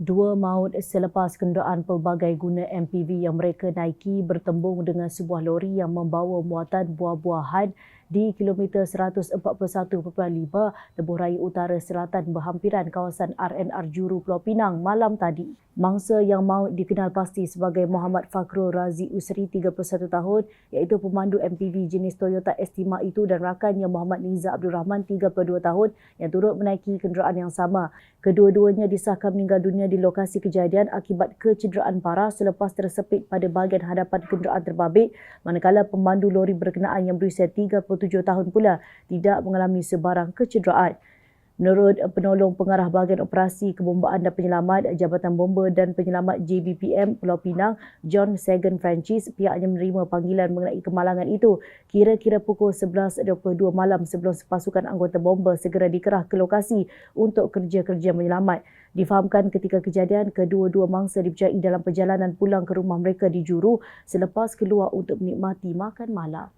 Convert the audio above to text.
Dua maut selepas kenderaan pelbagai guna MPV yang mereka naiki bertembung dengan sebuah lori yang membawa muatan buah-buahan di kilometer 141.5 Lebuh Raya Utara Selatan berhampiran kawasan RNR Juru Pulau Pinang malam tadi. Mangsa yang maut dikenal pasti sebagai Muhammad Fakrul Razi Usri 31 tahun iaitu pemandu MPV jenis Toyota Estima itu dan rakannya Muhammad Niza Abdul Rahman 32 tahun yang turut menaiki kenderaan yang sama. Kedua-duanya disahkan meninggal dunia di lokasi kejadian akibat kecederaan parah selepas tersepit pada bahagian hadapan kenderaan terbabit manakala pemandu lori berkenaan yang berusia 37 tahun pula tidak mengalami sebarang kecederaan. Menurut penolong pengarah bahagian operasi kebombaan dan penyelamat Jabatan Bomba dan Penyelamat JBPM Pulau Pinang, John Sagan Francis, pihaknya menerima panggilan mengenai kemalangan itu kira-kira pukul 11.22 malam sebelum pasukan anggota bomba segera dikerah ke lokasi untuk kerja-kerja menyelamat. Difahamkan ketika kejadian, kedua-dua mangsa dipercayai dalam perjalanan pulang ke rumah mereka di Juru selepas keluar untuk menikmati makan malam.